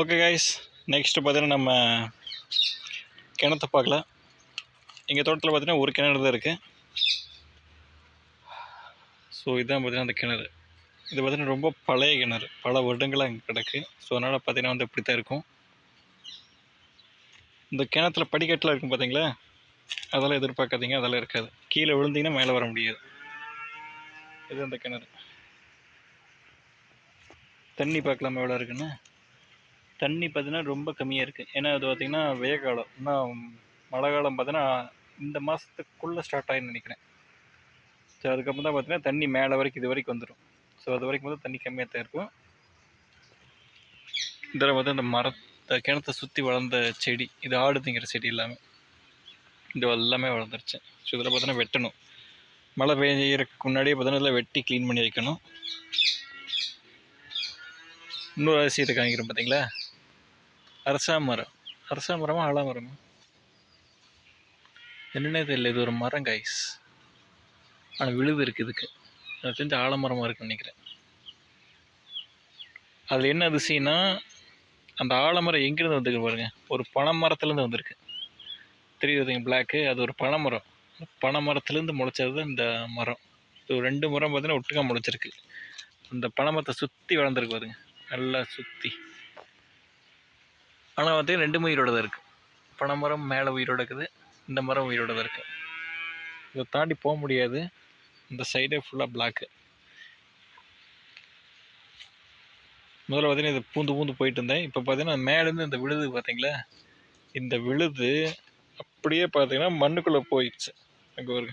Okay guys next பார்த்தீங்கன்னா நம்ம கிணத்தை பார்க்கலாம் எங்கள் தோட்டத்தில் பார்த்தீங்கன்னா ஒரு கிணறு தான் இருக்குது ஸோ இதுதான் பார்த்தீங்கன்னா அந்த கிணறு. இது பார்த்தீங்கன்னா ரொம்ப பழைய கிணறு. பல வருடங்களாக இங்கே கிடக்கு. ஸோ அதனால் பார்த்தீங்கன்னா வந்து இப்படி தான் இருக்கும். இந்த கிணத்துல படிக்கட்டில் இருக்கும் பார்த்தீங்களா? அதெல்லாம் எதிர்பார்க்காதீங்க. அதெல்லாம் இருக்காது. கீழே விழுந்தீங்கன்னா மேலே வர முடியாது. இது அந்த கிணறு. தண்ணி பார்க்கலாமா? எவ்வளோ இருக்குன்னு? தண்ணி பார்த்தீங்கன்னா ரொம்ப கம்மியாக இருக்குது ஏன்னா அது பார்த்திங்கன்னா வெய்ய காலம். இன்னும் மழை காலம் பார்த்தீங்கன்னா இந்த மாதத்துக்குள்ளே ஸ்டார்ட் ஆகின்னு நினைக்கிறேன். ஸோ அதுக்கப்புறம் தான் பார்த்தீங்கன்னா தண்ணி மேலே வரைக்கும் இது வரைக்கும் வந்துடும் ஸோ அது வரைக்கும் பார்த்தா தண்ணி கம்மியாக தான் இருக்கும். இதில் வந்து அந்த மரத்தை கிணத்தை சுற்றி வளர்ந்த செடி இது ஆடு திங்கிற செடி எல்லாமே. இது எல்லாமே வளர்ந்துருச்சு. ஸோ இதில் பார்த்தீங்கன்னா வெட்டணும். மழை பெய்யறதுக்கு முன்னாடியே பார்த்தீங்கன்னா இதில் வெட்டி க்ளீன் பண்ணி வைக்கணும். இன்னொரு அதிசயத்தை காமிக்கிறேன் பார்த்தீங்களா அரசா மரம் அரசா மரமா? ஆலமரமா என்னன்னே தெரியல இது ஒரு மரம் கைஸ் ஆனால் விழுது இருக்குது இதுக்கு. அது தெரிஞ்ச ஆலமரமாக இருக்குன்னு நினைக்கிறேன். அதில் என்ன அதிசயம்னா அந்த ஆலமரம் எங்கேருந்து வந்துருக்கு பாருங்க. ஒரு பனை மரத்துலேருந்து வந்திருக்கு. தெரியுதுங்க பிளாக்கு அது ஒரு பனை மரம். பனை மரத்துலேருந்து முளைச்சது தான் இந்த மரம். இது ஒரு ரெண்டு மரம் பார்த்தீங்கன்னா ஒட்டுக்கா முளைச்சிருக்கு. அந்த பனைமரத்தை சுற்றி வளர்ந்துருக்கு பாருங்க. நல்லா சுற்றி ஆனால் பார்த்தீங்கன்னா ரெண்டுமே உயிரோட தான் இருக்குது பனை மரம் மேலே உயிரோட இருக்குது இந்த மரம் உயிரோட தான் இருக்குது இதை தாண்டி போக முடியாது. இந்த சைடே ஃபுல்லாக பிளாக்கு முதல்ல பார்த்தீங்கன்னா இது பூந்து பூந்து போயிட்டு இருந்தேன். இப்போ பார்த்தீங்கன்னா மேலேருந்து இந்த விழுது பார்த்தீங்களா இந்த விழுது அப்படியே பார்த்தீங்கன்னா மண்ணுக்குள்ளே போயிடுச்சு. அங்கே ஒரு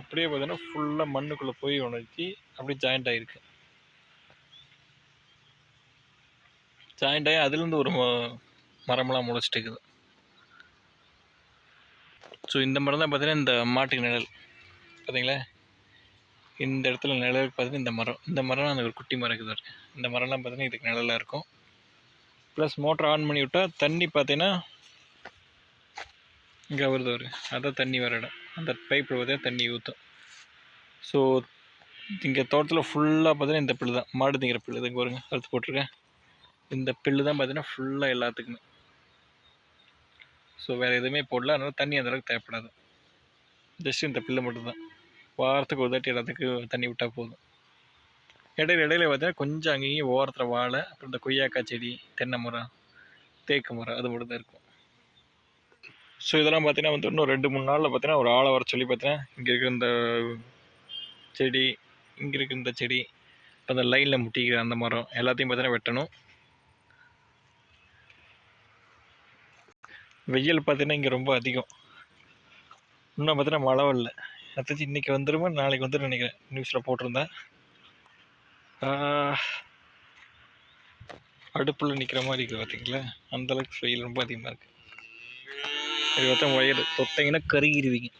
அப்படியே பார்த்தீங்கன்னா ஃபுல்லாக மண்ணுக்குள்ளே போய் உணர்த்தி அப்படியே ஜாயிண்ட் ஆகிருக்கு ஜாயிண்ட் ஆகி அதுலேருந்து ஒரு மரமெல்லாம் முளைச்சிட்டு இருக்குது ஸோ இந்த மரம் தான் பார்த்தீங்கன்னா இந்த மாட்டுக்கு நிழல். பார்த்தீங்களா? இந்த இடத்துல நிழல் பார்த்தீங்கன்னா இந்த மரம். இந்த மரம் அந்த ஒரு குட்டி மரம் இருக்குது இந்த மரம்லாம் பார்த்தீங்கன்னா இதுக்கு நிழலாக இருக்கும். ப்ளஸ் மோட்டர் ஆன் பண்ணி விட்டால் தண்ணி பார்த்தீங்கன்னா இங்கே வருது ஒரு அதான் தண்ணி வர இடம். அந்த பைப்பில் பார்த்தீங்கன்னா தண்ணி ஊற்றும் ஸோ இங்கே தோட்டத்தில் ஃபுல்லாக பார்த்தீங்கன்னா இந்த பிள்ளை தான். மாடு திங்கிற பிள்ளை இதுக்கு பாருங்க அறுத்து போட்டிருக்கேன். இந்த பில்லு தான் பார்த்தீங்கன்னா ஃபுல்லாக எல்லாத்துக்குமே. ஸோ வேறு எதுவுமே போடல. அதனால தண்ணி அந்த அளவுக்கு தேவைப்படாது. ஜஸ்ட் இந்த பில்லு மட்டும்தான். வாரத்துக்கு ஒரு தாட்டி எல்லாத்துக்கும் தண்ணி விட்டால் போதும். இடையில இடையில பார்த்தீங்கன்னா கொஞ்சம் அங்கேயும் ஓரத்தில் வாழை அப்புறம் இந்த கொய்யாக்காய் செடி தென்னை மரம் தேக்கு மரம் அது மட்டும் தான் இருக்கும். ஸோ இதெல்லாம் பார்த்தீங்கன்னா வந்து இன்னும் ரெண்டு மூணு நாளில் பார்த்தீங்கன்னா ஒரு ஆளை வர சொல்லி பார்த்தீங்கன்னா இங்கே இருக்கிற இந்த செடி இங்கே இருக்கிற இந்த செடி இப்போ அந்த லைனில் முட்டிக்கிற அந்த மரம் எல்லாத்தையும் பார்த்தீங்கன்னா வெட்டணும். வெயில் பார்த்தீங்கன்னா இங்கே ரொம்ப அதிகம். இன்னும் பார்த்தீங்கன்னா மழை வரல. அத்தாச்சு இன்றைக்கி வந்துடுமா நாளைக்கு வந்துடும் நினைக்கிறேன். நியூஸில் போட்டிருந்தேன். அடுப்பில் நிற்கிற மாதிரி இருக்குது பார்த்தீங்களா அந்தளவுக்கு வெயில் ரொம்ப அதிகமாக இருக்குது இது பார்த்தா ஒயர் தொட்டிங்கன்னா கருகிடுவீங்க